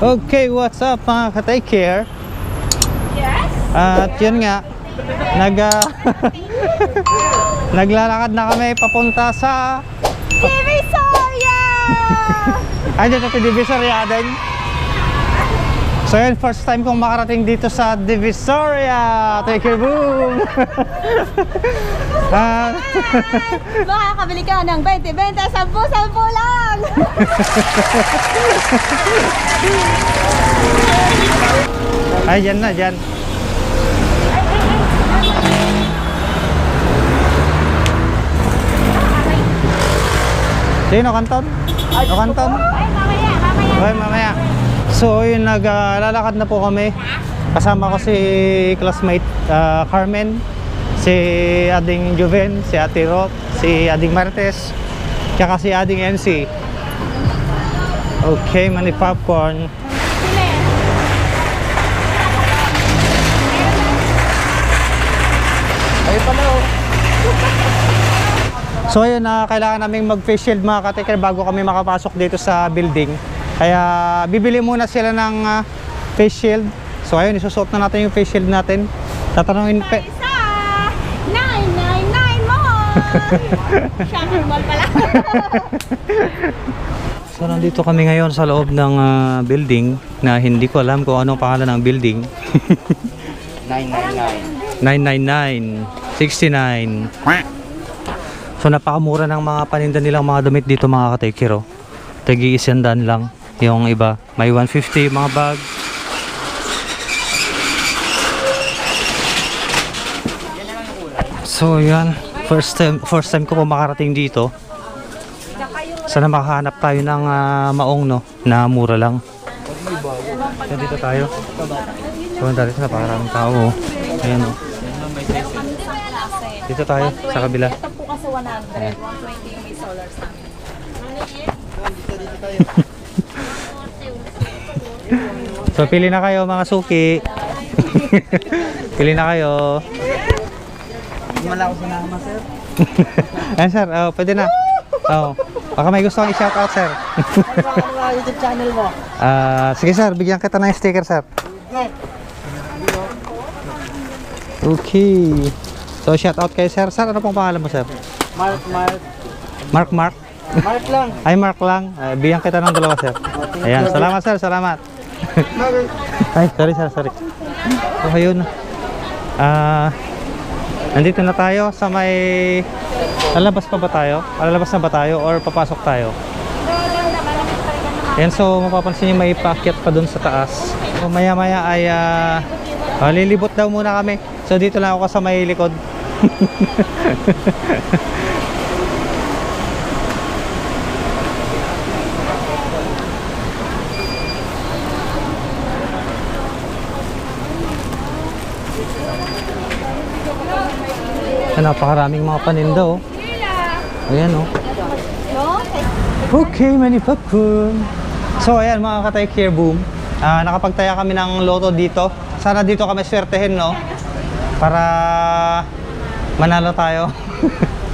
Okay, what's up mga ka-take care? Yes? At yun nga, nag, ah, naglalakad na kami papunta sa... Divisoria! Ay, dito sa Divisoria din. So yun, first time kong makarating dito sa Divisoria. Take care, boom! Ah, Makakabili ka ng 20, 20, 10, 10 lang! Ay, dyan na, dyan. Sino, Kanton? O, Kanton? Okay, mamaya. So, yun, naglalakad na po kami. Kasama ko si classmate ah, Carmen, si Ading Juven, si Ate Roth, si Ading Martes, tsaka si Ading MC. Okay, mani popcorn. Ayun pala oh. So ayun na kailangan naming mag-face shield mga katikер bago kami makapasok dito sa building. Kaya bibili muna sila ng ah, face shield. So ayun, isusuot na natin yung face shield natin. Tatanungin pe Isa! 999 mall! Shopping mall pala. So nandito kami ngayon sa loob ng ah, building na hindi ko alam kung anong pangalan ng building. 999. 999, 69. So napakamura ng mga paninda nilang mga damit dito mga katekero. Tagi isendan lang. Yung iba, may 150 mga bag. So yan, first time first time ko po makarating dito. Sana makahanap tayo ng ah, maong no, na mura lang. So dito tayo. So ang dali na napakaraming tao. oh. Ayan oh. Dito tayo sa kabila. Ito po kasi 100, 120 yung may solar sa amin. So pili na kayo mga suki. pili na kayo. Hindi man ako sinama, sir. Ayan sir, oh, pwede na. Oh. Baka may gusto kong i-shout out sir. Ano ang YouTube channel mo? Ah, sige sir, bigyan kita ng sticker sir. Okay. So shout out kay sir. Sir, ano pong pangalan mo sir? Mark, Mark. Mark Mark? Mark lang. Ay Mark lang. Ah, bigyan kita ng dalawa sir. Ayan, salamat sir, salamat. Ay, sorry sir, sorry. So ayun. Ah, nandito na tayo sa may Lalabas pa ba tayo? Lalabas na ba tayo or papasok tayo? Yan, so mapapansin nyo may paakyat pa dun sa taas. So maya maya ay ah, ah, lilibot daw muna kami. So dito lang ako sa may likod. Ah, napakaraming mga paninda oh. Ayan oh. Okay, many popcorn. So ayan mga katay here boom. Ah, nakapagtaya kami ng loto dito. Sana dito kami swertehin no. Para manalo tayo.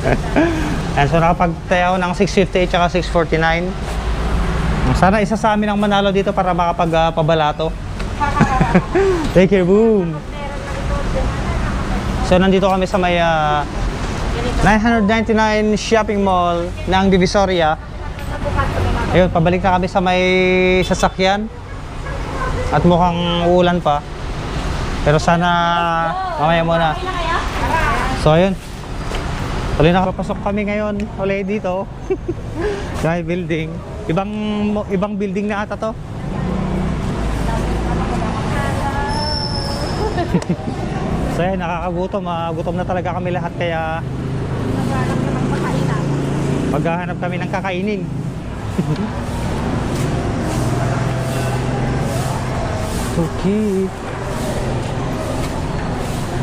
ayan, so nakapagtaya ako ng 658 tsaka 649. Sana isa sa amin ang manalo dito para makapagpabalato. Take care, boom! So nandito kami sa may ah, 999 shopping mall ng Divisoria. Ayun, pabalik na kami sa may sasakyan. At mukhang uulan pa. Pero sana mamaya muna. So ayun. Tuloy na papasok kami ngayon ulit dito. may building. Ibang ibang building na ata to. so ayun, nakakagutom. ah. gutom na talaga kami lahat kaya maghahanap kami ng kakainin. okay.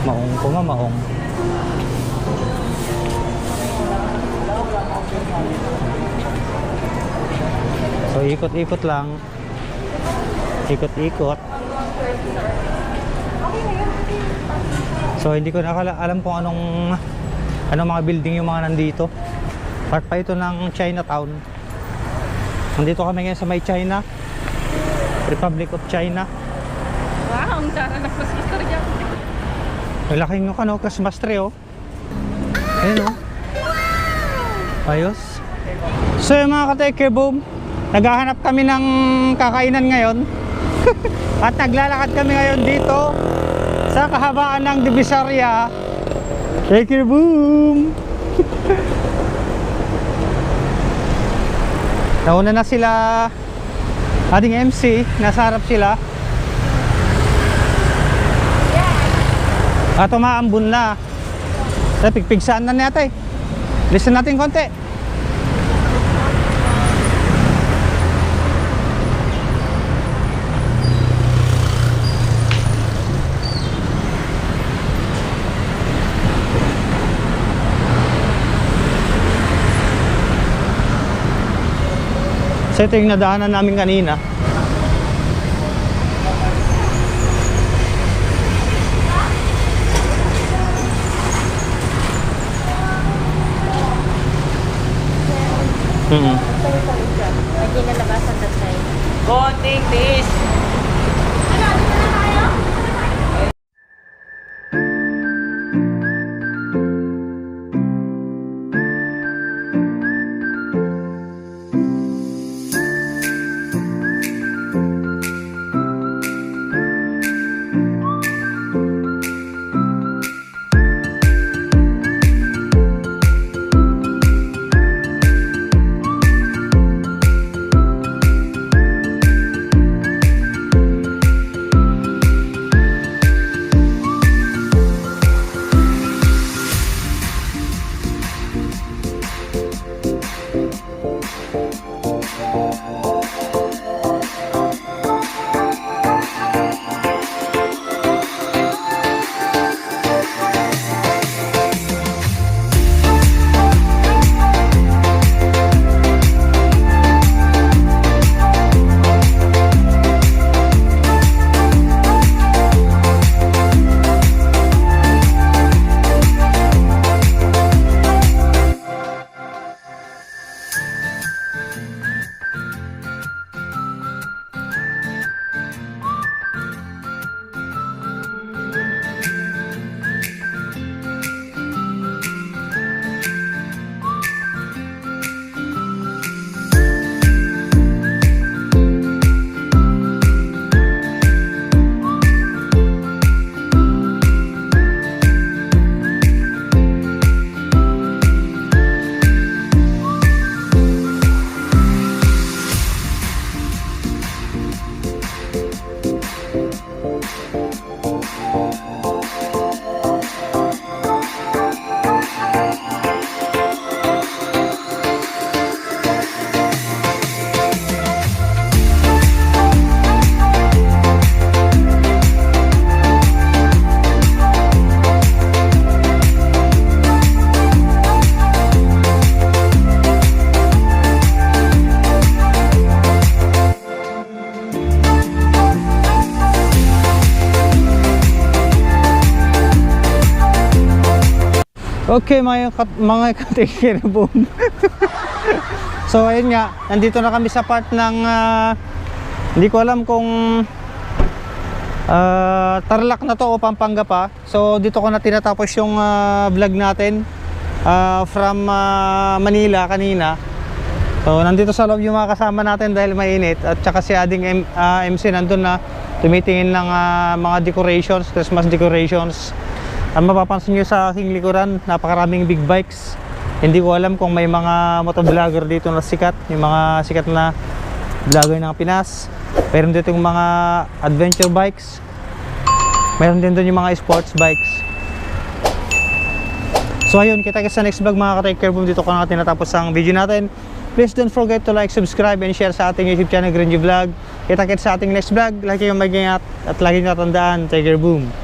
Maong ko nga, maong. So ikot-ikot lang. Ikot-ikot. So hindi ko na alam kung anong anong mga building yung mga nandito. Part pa ito ng Chinatown. Nandito kami ngayon sa may China. Republic of China. Wow, ang tara na sa istorya. Ang laking no, ano, Christmas tree oh. Ayun oh. Ayos. So yung mga ka-take boom, naghahanap kami ng kakainan ngayon. At naglalakad kami ngayon dito sa kahabaan ng Divisoria. Take care boom! Nauna na sila ating MC, nasa harap sila. At umaambun na. Sa pigpigsaan na natin. Listen natin konti. So ito yung nadaanan namin kanina. Mm Hindi nalabasan na tayo. Konting Okay mga kat- mga katikir boom. so ayun nga, nandito na kami sa part ng ah, hindi ko alam kung ah, Tarlac na to o Pampanga pa. So dito ko na tinatapos yung ah, vlog natin ah, from ah, Manila kanina. So nandito sa loob yung mga kasama natin dahil mainit at saka si ading M- ah, MC nandun na tumitingin ng ah, mga decorations, Christmas decorations. Ang mapapansin nyo sa aking likuran, napakaraming big bikes. Hindi ko alam kung may mga motovlogger dito na sikat, yung mga sikat na vlogger ng Pinas. Meron dito yung mga adventure bikes. Meron din doon yung mga sports bikes. So ayun, kita kita sa next vlog mga ka-take care boom. Dito ko na tinatapos ang video natin. Please don't forget to like, subscribe, and share sa ating YouTube channel, Greenji Vlog. Kita kita sa ating next vlog. Lagi kayong mag-ingat at lagi nyo tatandaan, take care boom.